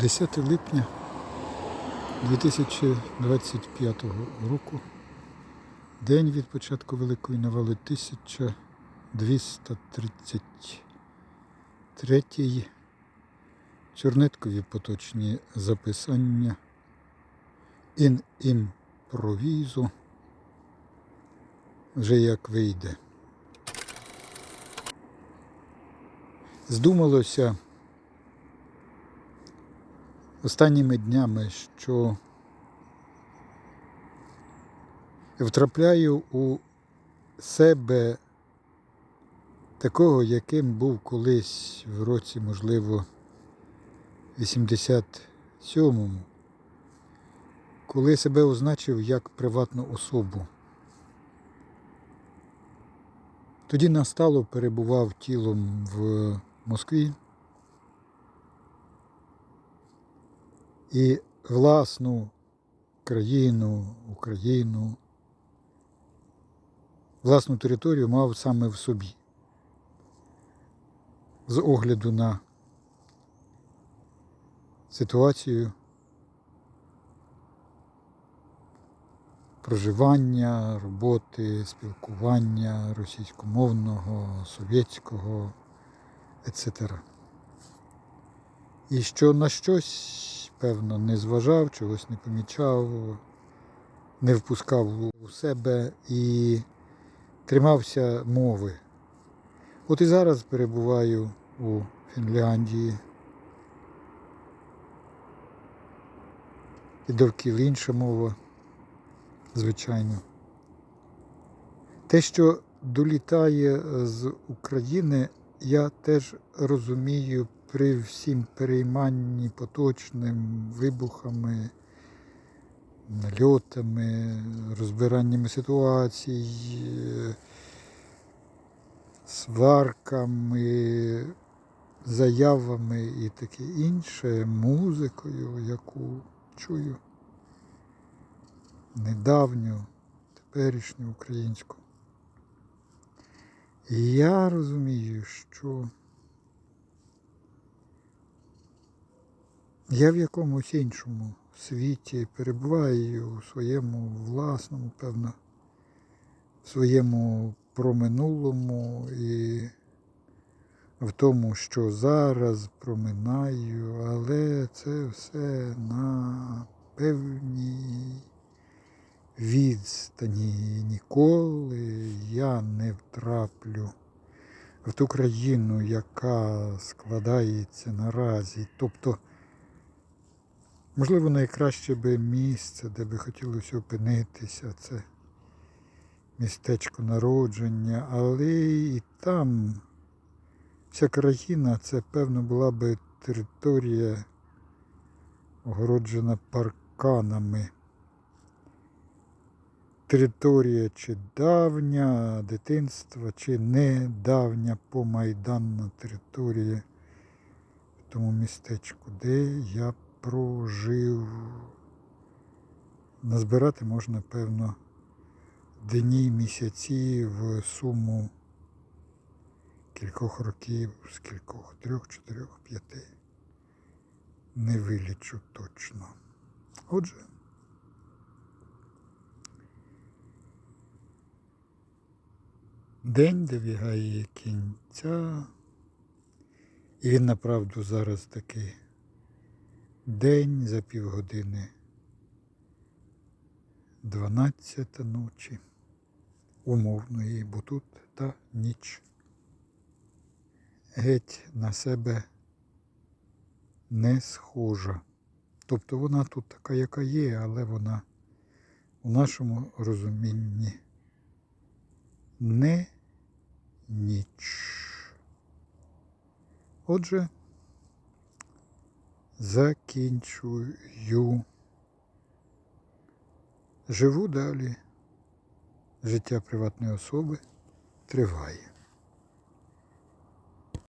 10 липня 2025 року. День від початку Великої навали 1233 чорнеткові поточні записання ін імпровізу вже як вийде. Здумалося останніми днями, що втрапляю у себе такого, яким був колись в році, можливо, 87-му, коли себе означив як приватну особу. Тоді настало перебував тілом в Москві. І власну країну, Україну, власну територію мав саме в собі. З огляду на ситуацію проживання, роботи, спілкування російськомовного, совєтського, etc. І що на щось, певно, не зважав, чогось не помічав, не впускав у себе і тримався мови. От і зараз перебуваю у Фінляндії. І довкіл інша мова, звичайно. Те, що долітає з України, я теж розумію при всім перейманні поточним вибухами, нальотами, розбираннями ситуацій, сварками, заявами і таке інше, музикою, яку чую недавню, теперішню українську. І я розумію, що я в якомусь іншому світі перебуваю у своєму власному, певно, в своєму проминулому і в тому, що зараз проминаю, але це все на певній відстані. Ніколи я не втраплю в ту країну, яка складається наразі. Тобто, можливо, найкраще би місце, де би хотілося опинитися, це містечко народження, але і там вся країна це, певно, була би територія огороджена парканами. Територія чи давня дитинства, чи недавня помайданна територія в тому містечку, де я прожив. Назбирати можна, певно, дні, місяці в суму кількох років, з кількох, трьох, чотирьох, п'яти. Не вилічу точно. Отже. День добігає кінця. І він направду зараз такий день за півгодини. Дванадцята ночі умовної, бо тут та ніч. Геть на себе не схожа. Тобто вона тут така, яка є, але вона у нашому розумінні не ніч. Отже, закінчую. Живу далі. Життя приватної особи триває.